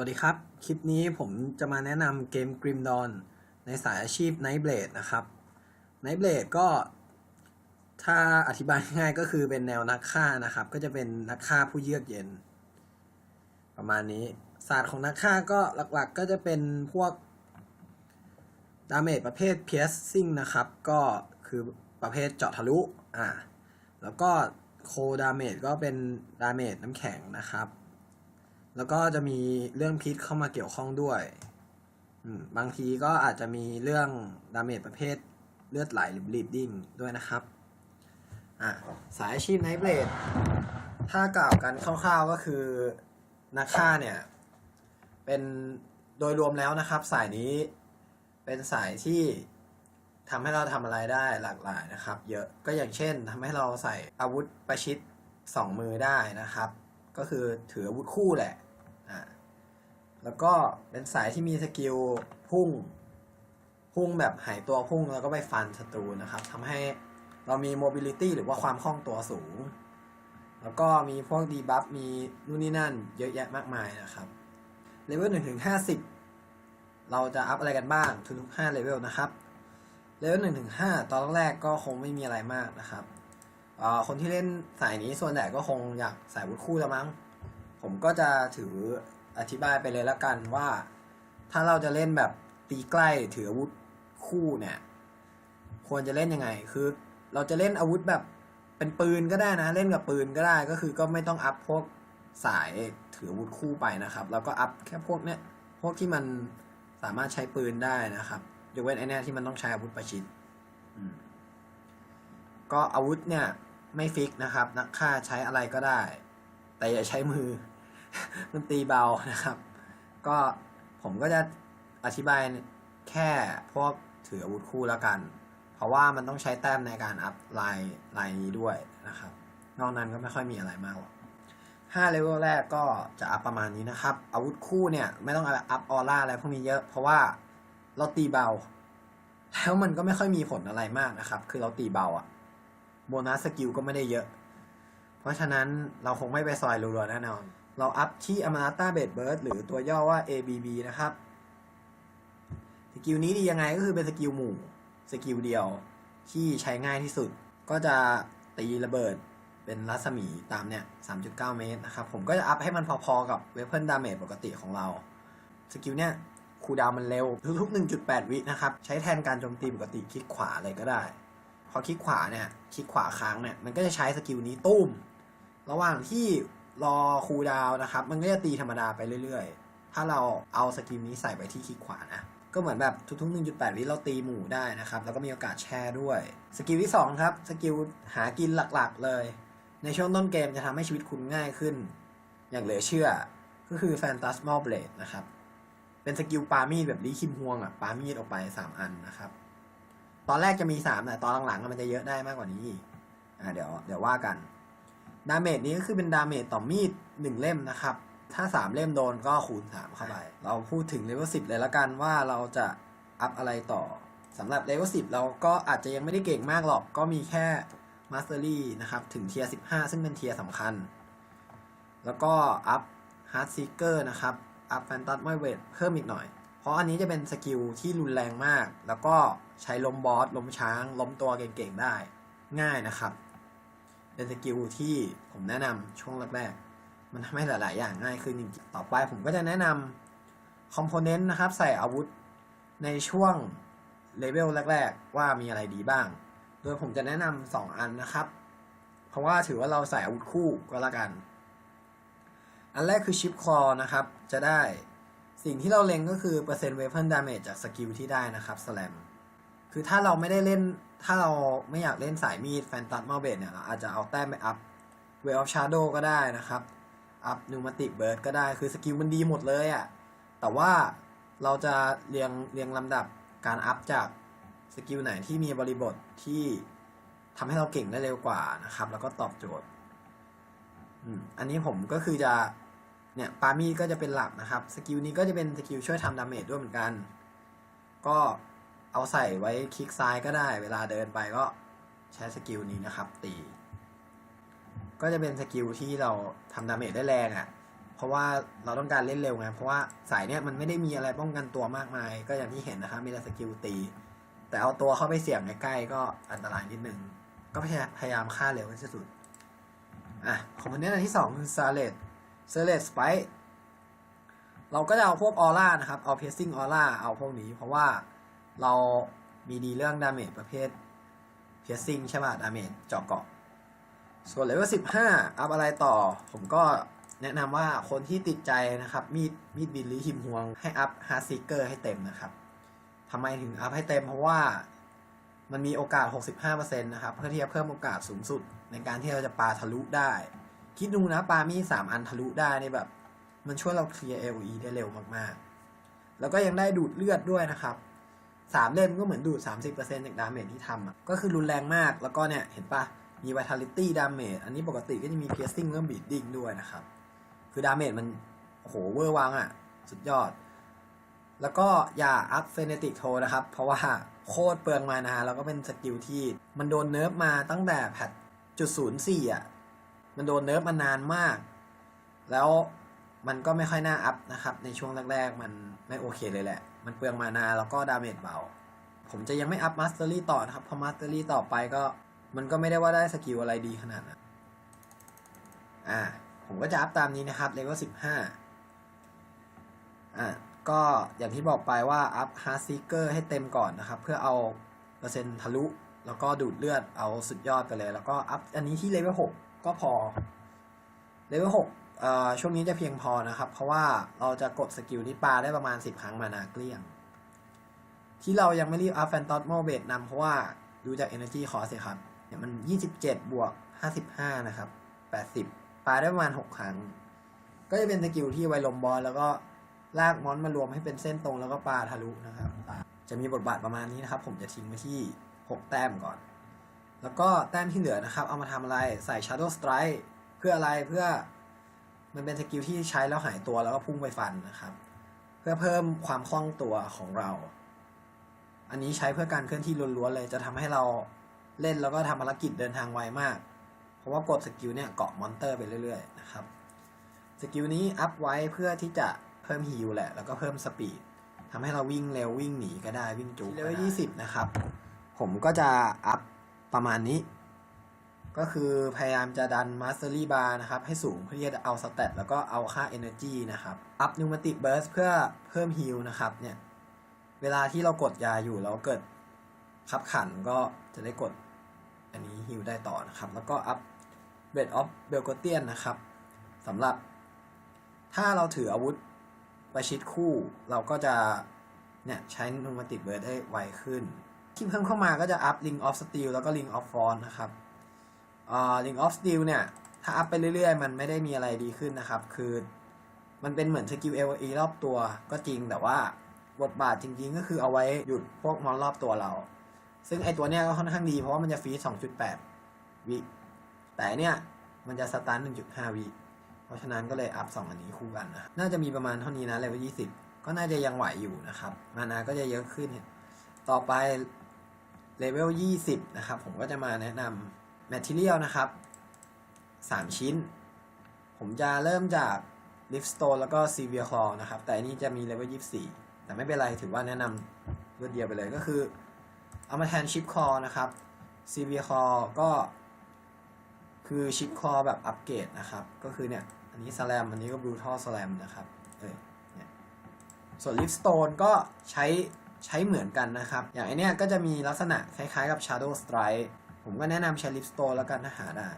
วัสดีครับ คลิปนี้ผมจะมาแนะนำเกม Grim Dawn ในสายอาชีพ Night Blade นะครับ Night Blade ก็ ถ้าอธิบายง่ายก็คือเป็นแนวนักฆ่านะครับ ก็จะเป็นนักฆ่าผู้เยือกเย็น ประมาณนี้ ศาสตร์ของนักฆ่าก็หลักๆ ก็จะเป็นพวกดาเมจประเภท piercing นะครับ ก็คือประเภทเจาะทะลุอ่าแล้วก็โคดาเมจก็เป็นดาเมจน้ำแข็งนะครับ แล้วก็จะมีเรื่องพิษเข้ามาเกี่ยวข้องด้วย บางทีก็อาจจะมีเรื่องดาเมจประเภทเลือดไหลหรือ bleeding ด้วยนะครับ อะสายอาชีพไนท์เบลดถ้ากล่าวกันคร่าวๆก็คือนักฆ่าเนี่ย เป็นโดยรวมแล้วนะครับ สายนี้เป็นสายที่ทำให้เราทำอะไรได้หลากหลายนะครับ เยอะก็อย่างเช่นทำให้เราใส่อาวุธประชิดสองมือได้นะครับ ก็คือถืออาวุธคู่แหละ แล้วก็เป็นสายที่มีสกิลพุ่ง พุ่งแบบหายตัวพุ่งแล้วก็ไปฟันศัตรูนะครับทำให้เรามี mobility หรือว่าความคล่องตัวสูง แล้วก็มีพวกดีบัฟมีนู่นนี่นั่น เยอะแยะมากมายนะครับเลเวลหนึ่งถึงห้าสิบเราจะอัพอะไรกันบ้างทุกๆห้าเลเวลนะครับเลเวลหนึ่งถึงห้าตอนแรกก็คงไม่มีอะไรมากนะครับคนที่เล่นสายนี้ส่วนใหญ่ก็คงอยากสายวุธคู่ล้วมั้ง ผมก็จะถือ อธิบายไปเลยละกันว่า ถ้าเราจะเล่นแบบตีใกล้ถืออาวุธคู่เนี่ย ควรจะเล่นยังไง คือเราจะเล่นอาวุธแบบเป็นปืนก็ได้นะ เล่นกับปืนก็ได้ก็คือก็ไม่ต้องอัพพวกสายถืออาวุธคู่ไปนะครับแล้วก็อัพแค่พวกเนี้ยพวกที่มันสามารถใช้ปืนได้นะครับยกเว้นไอ้นี่ที่มันต้องใช้อาวุธประชิดก็อาวุธเนี่ยไม่ฟิกนะครับ นักฆ่าใช้อะไรก็ได้ แต่อย่าใช้มือ มันตีเบานะครับ ก็ผมก็จะอธิบายแค่พวกถืออาวุธคู่แล้วกัน เพราะว่ามันต้องใช้แต้มในการอัพลายลายนี้ด้วยนะครับ นอกนั้นก็ไม่ค่อยมีอะไรมากหรอกห้าเลเวลแรกก็จะอัพประมาณนี้นะครับ อาวุธคู่เนี่ยไม่ต้องอัพออร่าอะไรพวกนี้เยอะ เพราะว่าเราตีเบา แล้วมันก็ไม่ค่อยมีผลอะไรมากนะครับ คือเราตีเบาอะโบนัสสกิลก็ไม่ได้เยอะ เพราะฉะนั้นเราคงไม่ไปซอยรัวๆแน่นอน เราอัพที่อ m มาตาเบดเบิร์ดหรือตัวย่อว่า ABB นะครับ สกิลนี้ดียังไงก็คือเป็นสกิลหมู่ สกิลเดียวที่ใช้ง่ายที่สุด ก็จะตีระเบิดเป็นรัศมีตามเนี่ย 3.9 เมตรนะครับ ผมก็จะอัพให้มันพอๆกับเว p เ n นดาเมจปกติของเรา สกิลเนี่ยคูดาวมันเร็วทุกๆ1.8 วินะครับ ใช้แทนการโจมตีปกติคลิกขวาอะไรก็ได้ พอคลิกขวาเนี่ยคลิกขวาค้างเนี่ยมันก็จะใช้สกิลนี้ตุ้ม ระหว่างที่ รอคูดาวนะครับ มันก็จะตีธรรมดาไปเรื่อยๆ ถ้าเราเอาสกิลนี้ใส่ไปที่คลิกขวานะ ก็เหมือนแบบทุกๆ 1.8 วิเราตีหมู่ได้นะครับ แล้วก็มีโอกาสแช่ด้วย สกิลที่ 2 ครับ สกิลหากินหลักๆเลย ในช่วงต้นเกมจะทำให้ชีวิตคุณง่ายขึ้น อย่างเหลือเชื่อ ก็คือ Phantasmal Blade นะครับ เป็นสกิลปามีดแบบลีคิมฮวงอะปามีดออกไป 3 อันนะครับ ตอนแรกจะมี3แต่ตอนหลังๆมันจะเยอะได้มากกว่านี้อีกอ่าเดี๋ยวเดี๋ยวว่ากัน ดาเมจนี้ก็คือเป็นดาเมจต่อมีด1เล่มนะครับ ถ้า 3 เล่มโดนก็คูณ 3 เข้าไป เราพูดถึงเลเวล10เลยละกันว่าเราจะอัพอะไรต่อสำหรับเลเวล10เราก็อาจจะยังไม่ได้เก่งมากหรอก ก็มีแค่มาสเตอรี่นะครับ ถึงเทียร์15 ซึ่งเป็นเทียร์สำคัญ แล้วก็อัพฮาร์ดซีเกอร์นะครับ อัพแฟนตัสไม่เวทเพิ่มอีกหน่อย เพราะอันนี้จะเป็นสกิลที่รุนแรงมาก แล้วก็ใช้ล้มบอสล้มช้างล้มตัวเก่งๆได้ง่ายนะครับ เป็นสกิลที่ผมแนะนำช่วงแรกๆ มันทำให้หลาย ๆ อย่างง่ายขึ้นจริงๆต่อไปผมก็จะแนะนำคอมโพเนนต์นะครับ ใส่อาวุธในช่วงเลเวลแรก ๆ ว่ามีอะไรดีบ้าง โดยผมจะแนะนำสองอันนะครับ เพราะว่าถือว่าเราใส่อาวุธคู่ก็แล้วกัน อันแรกคือชิปคอนะครับ จะได้สิ่งที่เราเล็งก็คือเปอร์เซ็นต์เว p o n damage จากสกิลที่ได้นะครับสแลมคือถ้าเราไม่ได้เล่น ถ้าเราไม่อยากเล่นสายมีดแฟนตัสมาเบดเนี่ยเราอาจจะเอาแต้มไปอัพเวลชาร์โดก็ได้นะครับ อัพนูมาติกเบิร์ดก็ได้คือสกิลมันดีหมดเลยอะ่ะ แต่ว่าเราจะเรียงเรียงลำดับการอัพจากสกิลไหนที่มีบริบทที่ทำให้เราเก่งได้เร็วกว่านะครับ แล้วก็ตอบโจทย์อันนี้ผมก็คือจะเนี่ยปามีก็จะเป็นหลักนะครับ สกิลนี้ก็จะเป็นสกิลช่วยทำดาเมจด้วยเหมือนกัน ก็ เอาใส่ไว้คลิกซ้ายก็ได้ เวลาเดินไปก็ใช้สกิลนี้นะครับตี ก็จะเป็นสกิลที่เราทำดาเมจได้แรงอะ่ะ เพราะว่าเราต้องการเล่นเร็วไง เพราะว่าสายเนี้ยมันไม่ได้มีอะไรป้องกันตัวมากมาย ก็อย่างที่เห็นนะครับมีแต่สกิลตี แต่เอาตัวเข้าไปเสี่ยงใกล้ๆก็อันตรายนิดนึง ก็พยายามพยายามฆ่าเร็วที่สุด อะของคนนี้อันที่สองคือซาเลตเซเลตสไปเราก็จะเอาพวกออร่านะครับ เอาเพ c ซิ่งออร่าเอาพวกนี้ เพราะว่า เรามีดีเรื่องดาเมจประเภทเพ c ซิ่งใช่ป่ะดาเมจเจาะเกาะ ส่วนเลเวลสิบห้าอัพอะไรต่อ ผมก็แนะนำว่าคนที่ติดใจนะครับ มีดมีดบินหรือหิมหวงให้อัพฮาร์ดซิกเกอร์ให้เต็มนะครับทำไมถึงอัพให้เต็มเพราะว่ามันมีโอกาส 65%นะครับ เพื่อที่จะเพิ่มโอกาสสูงสุด ในการที่เราจะปาทะลุได้ คิดดูนะปามีดสามอันทะลุได้นี่แบบ มันช่วยเราเคลียร์ LE ได้เร็วมากๆ แล้วก็ยังได้ดูดเลือดด้วยนะครับ สามเล่มก็เหมือนดูด30%จากดาเมจที่ทำอะก็คือรุนแรงมากแล้วก็เนี่ยเห็นปะมี Vitality Damage อันนี้ปกติก็จะมี Piercing เรื่อง Bleeding ด้วยนะครับ คือดาเมจมันโหเวอร์วังอะ สุดยอด แล้วก็อย่าอัพเฟเนติกโทนะครับ เพราะว่าโคตรเปลืองมานาแล้วก็เป็นสกิลที่มันโดนเนิร์ฟมาตั้งแต่แพทจุดศูนย์สี่อะ มันโดนเนิร์ฟมานานมาก แล้วมันก็ไม่ค่อยน่าอัพนะครับ ในช่วงแรกๆมัน ไม่โอเคเลยแหละ มันเปลืองมานาแล้วก็ดาเมจเบา ผมจะยังไม่อัพมาสเตอรี่ต่อนะครับเพราะมาสเตอรี่ต่อไปก็ มันก็ไม่ได้ว่าได้สกิลอะไรดีขนาดนั้นอ่า ผมก็จะอัพตามนี้นะครับเลเวลสิบห้าอ่าก็อย่างที่บอกไปว่าอัพฮาร์ดซีเกอร์ให้เต็มก่อนนะครับ เพื่อเอาเปอร์เซ็นต์ทะลุ แล้วก็ดูดเลือดเอาสุดยอดไปเลย แล้วก็อัพอันนี้ที่เลเวลหกก็พอเลเวลหก ช่วงนี้จะเพียงพอนะครับ เพราะว่าเราจะกดสกิลนี้ปาได้ประมาณสิบครั้งมานาเกลี้ยง ที่เรายังไม่รีบอัพแฟนตอสโมเบตนำเพราะว่าดูจาก Energy Cost สิครับเนี่ยมัน 27 บวก 55 นะครับ 80ปาได้ประมาณ 6 ครั้ง ก็จะเป็นสกิลที่ไวลมบอลแล้วก็ลากมอนมารวมให้เป็นเส้นตรงแล้วก็ปาทะลุนะครับ จะมีบทบาทประมาณนี้นะครับ ผมจะทิ้งไว้ที่ 6 แต้มก่อน แล้วก็แต้มที่เหลือนะครับ เอามาทำอะไรใส่ Shadow Strike เพื่ออะไรเพื่อ มันเป็นสกิลที่ใช้แล้วหายตัวแล้วก็พุ่งไปฟันนะครับ เพื่อเพิ่มความคล่องตัวของเรา อันนี้ใช้เพื่อการเคลื่อนที่ล้วนๆเลยจะทำให้เราเล่นแล้วก็ทำภารกิจเดินทางไวมาก เพราะว่ากดสกิลเนี่ยเกาะมอนเตอร์ไปเรื่อยๆนะครับสกิลนี้อัพไว้เพื่อที่จะเพิ่มฮีลแหละ แล้วก็เพิ่มสปีดทำให้เราวิ่งเร็ววิ่งหนีก็ได้วิ่งจุกเลเวลยี่สิบนะครับ ผมก็จะอัพประมาณนี้ ก็คือพยายามจะดัน Mastery Bar นะครับ ให้สูงเพื่อที่จะเอาสเตตแล้วก็เอาค่า Energy นะครับอัพ Pneumatic Burst เพื่อเพิ่มฮีลนะครับเนี่ยเวลาที่เรากดยาอยู่แล้วเกิดขับขันก็จะได้กดอันนี้ฮิวได้ต่อนะครับ แล้วก็อัพเบดออฟเบลกเตียนนะครับสำหรับ ถ้าเราถืออาวุธประชิดคู่ เราก็จะเนี่ยใช้นูมาติเบิร์ดได้ไวขึ้น ที่เพิ่มเข้ามาก็จะอัพ Ring of Steel แล้วก็ Ring of Frost นะครับ อ่า Ring of Steel เนี่ย ถ้าอัพไปเรื่อยๆ มันไม่ได้มีอะไรดีขึ้นนะครับ คือ มันเป็นเหมือนสกิลเอรอบตัวก็จริงแต่ว่าบทบาทจริงๆ ก็คือเอาไว้หยุดพวกมอนรอบตัวเรา ซึ่งไอตัวเนี้ยก็ค่อนข้างดีเพราะว่ามันจะฟีส2.8วิ แต่เนี้ยมันจะสตาร์ท1.5วิ เพราะฉะนั้นก็เลยอัพสองอันนี้คู่กันนะ น่าจะมีประมาณเท่านี้นะเลเวล20ก็น่าจะยังไหวอยู่นะครับ มานาก็จะเยอะขึ้น ต่อไปเลเวล20นะครับ ผมก็จะมาแนะนำ Material นะครับ 3 ชิ้น ผมจะเริ่มจาก Liftstone แล้วก็ Severe Claw นะครับ แต่อันนี้จะมีเลเวล24 แต่ไม่เป็นไรถือว่าแนะนำรวดเดียวไปเลยก็คือ เอามาแทนชิปคอนะครับ CV คอก็คือชิปคอแบบอัปเกรดนะครับ ก็คือเนี่ย อันนี้สแลมอันนี้ก็บลูทอสแลมนะครับเออเนี่ยส่วนลิฟสโตนก็ใช้ใช้เหมือนกันนะครับ อย่างไอเนี้ยก็จะมีลักษณะคล้ายๆกับ Shadow Strike ผมก็แนะนำใช้ลิฟสโตนแล้วกันถ้าหาได้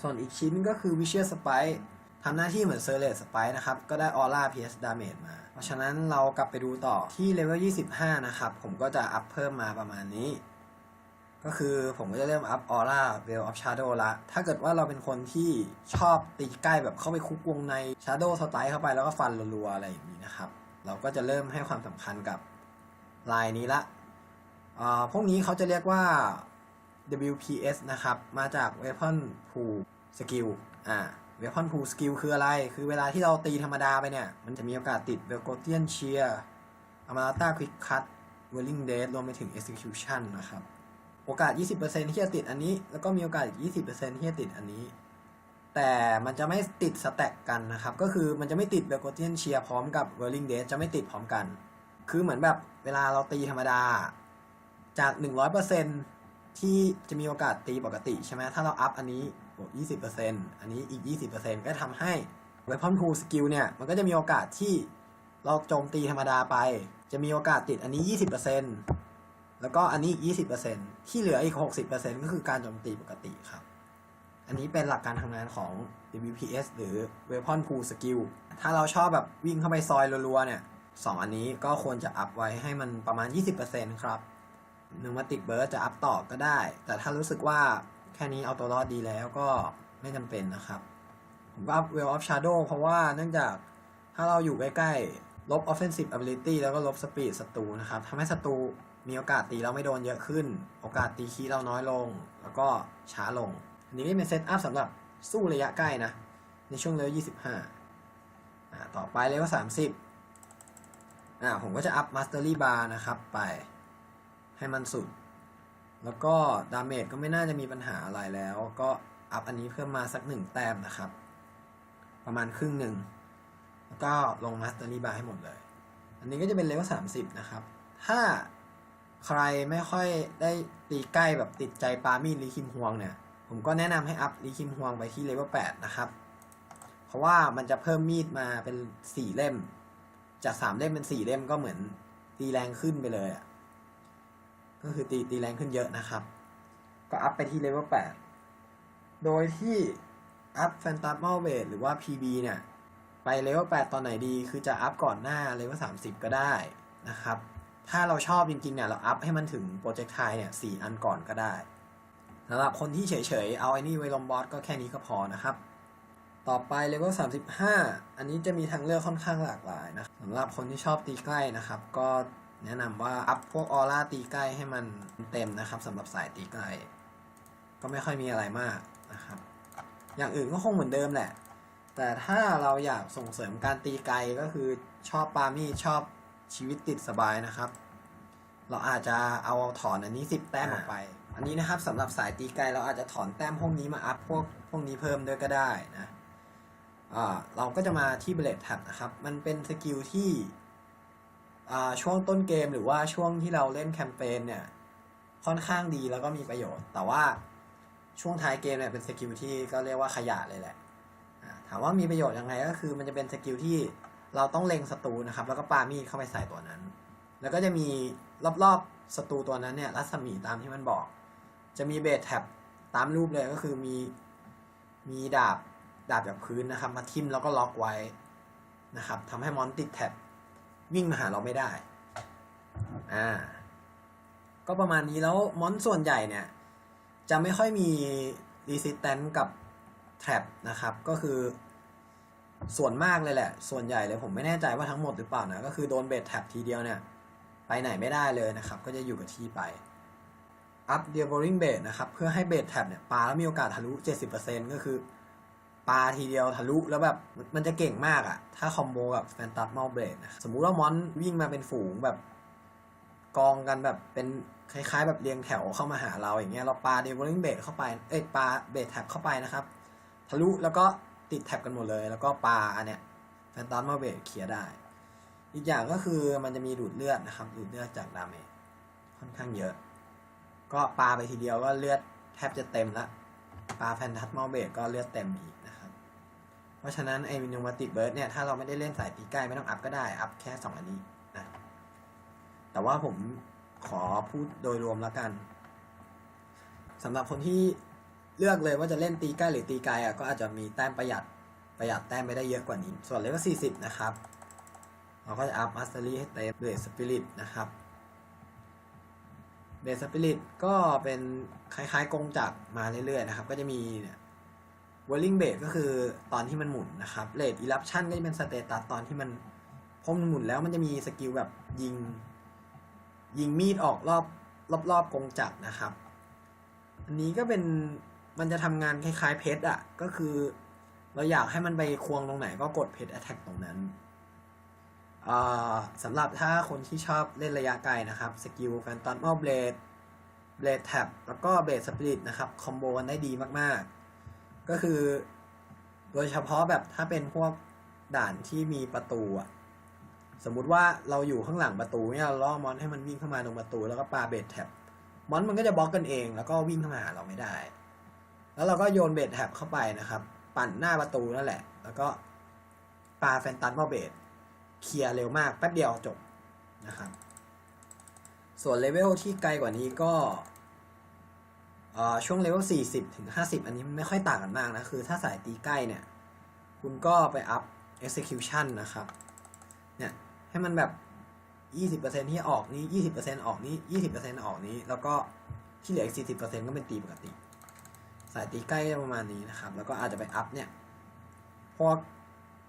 ส่วนอีกชิ้นก็คือ Vicious Spike ทำหน้าที่เหมือนเซอร์เลสสไปนะครับ ก็ได้ออร่า PS Damage มา เพราะฉะนั้นเรากลับไปดูต่อที่เลเวล 25 นะครับ ผมก็จะอัพเพิ่มมาประมาณนี้ ก็คือผมก็จะเริ่มอัพออร่าเวลออฟชาร์โดละ ถ้าเกิดว่าเราเป็นคนที่ชอบตีใกล้แบบเข้าไปคุกวงในชาร์โดสไตล์เข้าไปแล้วก็ฟันรัวๆอะไรอย่างนี้นะครับ เราก็จะเริ่มให้ความสำคัญกับลายนี้ละอ่าพวกนี้เขาจะเรียกว่า WPS นะครับ มาจาก Weapon Pool Skill อ่า Weapon Pool Skill คืออะไร คือเวลาที่เราตีธรรมดาไปเนี่ย มันจะมีโอกาสติด b e l g o t i a n Shear Amalata Quick Cut Whirling Death รวมไปถึง Execution นะครับ โอกาส 20%ที่จะติดอันนี้ แล้วก็มีโอกาสอีก20%ที่จะติดอันนี้ แต่มันจะไม่ติดสแต็กกันนะครับ ก็คือมันจะไม่ติดเบลโกเทียนเชียร์พร้อมกับเวอร์ลิงเดจะไม่ติดพร้อมกัน คือเหมือนแบบเวลาเราตีธรรมดาจาก 100% ที่จะมีโอกาสตีปกติใช่ไหมถ้าเราอัพอันนี้บวก20%อันนี้อีก 20%ก็ทำให้ Weapon Pool Skill เนี่ย มันก็จะมีโอกาสที่เราโจมตีธรรมดาไป จะมีโอกาสติดอันนี้ 20%แล้วก็อันนี้อีก 20%ที่เหลืออีก 60%ก็คือการโจมตีปกติครับ อันนี้เป็นหลักการทำงานของ WPS หรือ Weapon Pool Skill ถ้าเราชอบแบบวิ่งเข้าไปซอยรัวๆเนี่ยสองอันนี้ก็ควรจะอัพไว้ให้มันประมาณ 20%ครับ น w มาติกเบิร์จะอัพต่อก็ได้ แต่ถ้ารู้สึกว่าแค่นี้เอาตัวรอดดีแล้วก็ไม่จำเป็นนะครับ ผมก็อัพ Well of Shadow เพราะว่าเนื่องจากถ้าเราอยู่ใกล้ๆ ลบ Offensive Ability แล้วก็ลบ Speed ศัตรูนะครับทำให้ศัตรูมีโอกาสตีเราไม่โดนเยอะขึ้น โอกาสตีคีเราน้อยลง แล้วก็ช้าลง อันนี้เป็นเซตอัพสำหรับสู้ระยะใกล้นะ ในช่วงเลเวล25อ่าต่อไปเลเวล30อ่าผมก็จะอัพ Mastery Bar นะครับไป ให้มันสุด แล้วก็ดาเมจก็ไม่น่าจะมีปัญหาอะไรแล้ว ก็อัพอันนี้เพิ่มมาสักหนึ่งแต้มนะครับ ประมาณครึ่งหนึ่งแล้วก็ลงมาสเตอรี่บาร์ให้หมดเลย อันนี้ก็จะเป็นเลเวลสามสิบนะครับ ถ้าใครไม่ค่อยได้ตีใกล้แบบติดใจปามีดลีคิมฮวงเนี่ย ผมก็แนะนำให้อัพลีคิมฮวงไปที่เลเวลแปดนะครับ เพราะว่ามันจะเพิ่มมีดมาเป็นสี่เล่ม จากสามเล่มเป็นสี่เล่มก็เหมือนตีแรงขึ้นไปเลยอะ ก็คือตีตีแรงขึ้นเยอะนะครับ ก็อัพไปที่เลเวล8โดยที่อัพแฟนตา m ม l เ a หรือว่า PB เนี่ย ไปเลเวล8ตอนไหนดี คือจะอัพก่อนหน้าเลเวล30 ก็ได้นะครับ ถ้าเราชอบจริงๆเนี่ยเราอัพให้มันถึงโปรเจกต์ไทเนี่ย4อันก่อนก็ได้สำหรับคนที่เฉยๆ เอาไอ้นี่ไว้ลงบอสก็แค่นี้ก็พอนะครับ ต่อไปเลเวล35 อันนี้จะมีทางเลือกค่อนข้างหลากหลายนะสำหรับคนที่ชอบตีใกล้นะครับ ก็ แนะนำว่าอัพพวกออร่าตีใกล้ให้มันเต็มนะครับสำหรับสายตีใกล้ ก็ไม่ค่อยมีอะไรมากนะครับ อย่างอื่นก็คงเหมือนเดิมแหละ แต่ถ้าเราอยากส่งเสริมการตีไกลก็คือชอบปามี่ชอบชีวิตติดสบายนะครับ เราอาจจะเอาถอนอันนี้สิบแต้มออกไป อันนี้นะครับสำหรับสายตีไกลเราอาจจะถอนแต้มพวกนี้มาอัพพวกพวกนี้เพิ่มด้วยก็ได้นะเราก็จะมาที่เบลดแท็บนะครับ มันเป็นสกิลที่ ช่วงต้นเกมหรือว่าช่วงที่เราเล่นแคมเปญเนี่ยค่อนข้างดีแล้วก็มีประโยชน์ แต่ว่าช่วงท้ายเกมเนี่ยเป็นสกิลที่ก็เรียกว่าขยะเลยแหละถามว่ามีประโยชน์ยังไงก็คือมันจะเป็นสกิลที่เราต้องเล็งศัตรูนะครับ แล้วก็ปามีดเข้าไปใส่ตัวนั้น แล้วก็จะมีรอบๆศัตรูตัวนั้นเนี่ยรัศมีตามที่มันบอก จะมีเบสแท็บตามรูปเลยก็คือมีมีดาบดาบจากพื้นนะครับ มาทิ่มแล้วก็ล็อกไว้นะครับทำให้มอนติดแท็บ วิ่งมาหาเราไม่ได้ อ่า ก็ประมาณนี้แล้วมอนส่วนใหญ่เนี่ย จะไม่ค่อยมี resistance กับ trap นะครับ ก็คือส่วนมากเลยแหละ ส่วนใหญ่เลยผมไม่แน่ใจว่าทั้งหมดหรือเปล่านะ ก็คือโดนเบสแท็บทีเดียวเนี่ย ไปไหนไม่ได้เลยนะครับ ก็จะอยู่กับที่ไป up d e v o r i n g base นะครับ เพื่อให้เบสแท็บเนี่ยปาแล้วมีโอกาสทะลุ 70%ก็คือ ปาทีเดียวทะลุแล้วแบบมันจะเก่งมากอะถ้าคอมโบกับแฟนตา m ม l เบ d นะสมมุติว่ามอนวิ่งมาเป็นฝูงแบบ กองกันแบบเป็นคล้ายๆ แบบเรียงแถวเข้ามาหาเราอย่างเงี้ยเราปาเด v ว r ริงเบ e เข้าไปเอ้ยปาเบสแท็บเข้าไปนะครับ ทะลุแล้วก็ติดแท็บกันหมดเลย แล้วก็ปาอันเนี้ยแฟนตา m ม l เบ d เคลียร์ได้ อีกอย่างก็คือมันจะมีดูดเลือดนะครับ ดูดเลือดจากดาเมจค่อนข้างเยอะ ก็ปาไปทีเดียวก็เลือดแทบจะเต็มละปาแฟนทัสมอลเบดก็เลือดเต็มอีก เพราะฉะนั้นไอ้มินูมาติเบิร์ดเนี่ยถ้าเราไม่ได้เล่นสายตีใกล้ไม่ต้องอัพก็ได้ อัพแค่สองอันนี้นะแต่ว่าผมขอพูดโดยรวมแล้วกันสำหรับคนที่เลือกเลยว่าจะเล่นตีใกล้หรือตีไกลอะก็อาจจะมีแต้มประหยัดประหยัดแต้มไม่ได้เยอะกว่านี้ ส่วนเลเวล40 นะครับ เราก็จะอัพมาสเตอรี่ให้เต็มเบสสปิริตนะครับเบสสปิริตก็เป็นคล้ายๆกงจักรมาเรื่อยๆนะครับ ก็จะมีเนี่ย วอลลิงเบสก็คือตอนที่มันหมุนนะครับเลดอีลับชันก็จะเป็นสเตตัสตอนที่มันพอมันหมุนแล้วมันจะมีสกิลแบบยิง ยิงมีดออกรอบรอบๆกงจักรนะครับ อันนี้ก็เป็นมันจะทำงานคล้ายๆเพชรอะ ก็คือเราอยากให้มันไปควงตรงไหนก็กดเพชรแอทแทกตรงนั้นอ่าสำหรับถ้าคนที่ชอบเล่นระยะไกลนะครับ สกิลแฟนตอนมอเบลดเบลดแท็บแล้วก็เบลดสปิริตนะครับ คอมโบกันได้ดีมากๆ ก็คือ โดยเฉพาะแบบถ้าเป็นพวกด่านที่มีประตูอะสมมุติว่าเราอยู่ข้างหลังประตูเนี่ยเราล่อมอนให้มันวิ่งเข้ามาตรงประตู แล้วก็ปาเบสแท็บมอนมันก็จะบล็อกกันเอง แล้วก็วิ่งเข้ามาหาเราไม่ได้ แล้วเราก็โยนเบสแท็บเข้าไปนะครับ ปั่นหน้าประตูนั่นแหละ แล้วก็ปาแฟนตัสมาเบสเคลียร์เร็วมากแป๊บเดียวจบนะครับ ส่วนเลเวลที่ไกลกว่านี้ก็ ช่วงเลเวล40 ถึง 50 อันนี้ไม่ค่อยต่างกันมากนะ คือถ้าสายตีใกล้เนี่ย คุณก็ไปอัพ execution นะครับ เนี่ย ให้มันแบบ 20%ที่ออกนี้ 20%ออกนี้ 20%ออกนี้ แล้วก็ที่เหลืออีก 40%ก็เป็นตีปกติ สายตีใกล้ประมาณนี้นะครับ แล้วก็อาจจะไปอัพเนี่ย พวก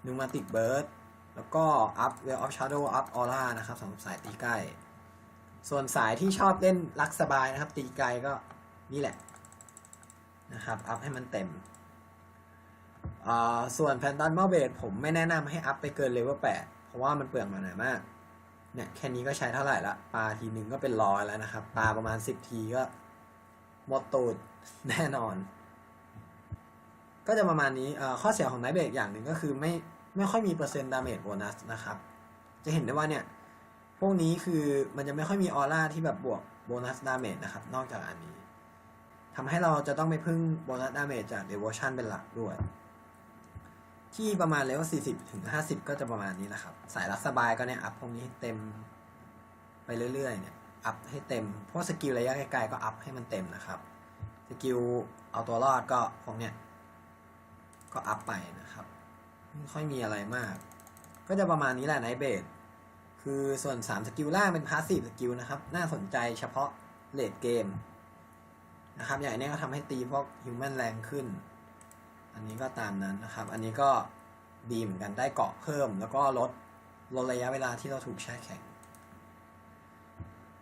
pneumatic burst แล้วก็อัพ well of shadow up aura นะครับสำหรับสายตีใกล้ ส่วนสายที่ชอบเล่นรักสบายนะครับ ตีไกลก็ นี่แหละนะครับ อัพให้มันเต็ม ส่วนแพนตันเม b เบดผมไม่แนะนำให้อัพไปเกินเลเวล8เพราะว่ามันเปลืองมาหนามาก เนี่ยแค่นี้ก็ใช้เท่าไหร่ละปลาทีหนึ่งก็เป็นร้อยแล้วนะครับ ปลาประมาณ10ทีก็หมดตูดแน่นอน ก็จะประมาณนี้ข้อเสียของไนท์เบรกอย่างหนึ่งก็คือไม่ไม่ค่อยมีเปอร์เซ็นต์ดาเมจโบนัสนะครับ จะเห็นได้ว่าเนี่ย พวกนี้คือมันจะไม่ค่อยมีออร่าที่แบบบวกโบนัสดาเมจนะครับ นอกจากอันนี้ ทำให้เราจะต้องไปพึ่งโบนัสดาเมจจากเด v ว t ชันเป็นหลักด้วย ที่ประมาณเลเวล40 ถึง 50 ก็จะประมาณนี้นะครับ สายรักสบายก็เนี่ย อัพพวกนี้ให้เต็มไปเรื่อย ๆ เนี่ย อัพให้เต็มเพราะสกิลระยะไกลๆก็อัพให้มันเต็มนะครับ สกิลเอาตัวรอดก็พวกเนี้ยก็อัพไปนะครับ ไม่ค่อยมีอะไรมาก ก็จะประมาณนี้แหละไนเบดคือส่วน 3 สกิลล่างเป็นพาสซีฟสกิลนะครับ น่าสนใจเฉพาะเลดเกม นะครับ อย่างนี้ก็ทำให้ตีพวกฮิวแมนแรงขึ้น อันนี้ก็ตามนั้นนะครับ อันนี้ก็ดีเหมือนกันได้เกาะเพิ่ม แล้วก็ลดลดระยะเวลาที่เราถูกแช่แข็ง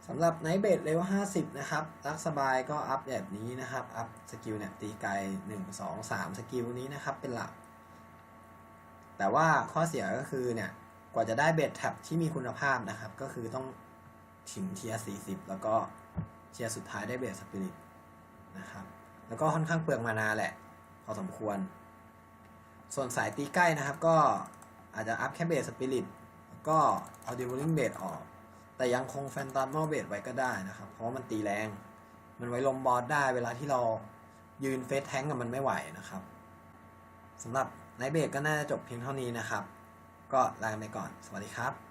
สำหรับไนเบดเลเวล50 นะครับ รักสบายก็อัพแบบนี้นะครับ อัพสกิลเนี่ยตีไกล 1 2 3 สกิลนี้นะครับเป็นหลัก แต่ว่าข้อเสียก็คือเนี่ย กว่าจะได้เบสแท็บที่มีคุณภาพนะครับ ก็คือต้องถึงเทียร์40 แล้วก็เทียร์สุดท้ายได้เบสสปิริต นะครับ แล้วก็ค่อนข้างเปลืองมานาแหละ พอสมควร ส่วนสายตีใกล้นะครับ ก็อาจจะอัพแค่เบสสปิริตก็เอาดิวลิงเบสออก แต่ยังคงแฟนตอมมเบสไว้ก็ได้นะครับ เพราะมันตีแรง มันไว้ลมบอสได้เวลาที่เรายืนเฟสแทงกับมันไม่ไหวนะครับสำหรับไนเบรกก็น่าจะจบเพียงเท่านี้นะครับ ก็ลาไปก่อน สวัสดีครับ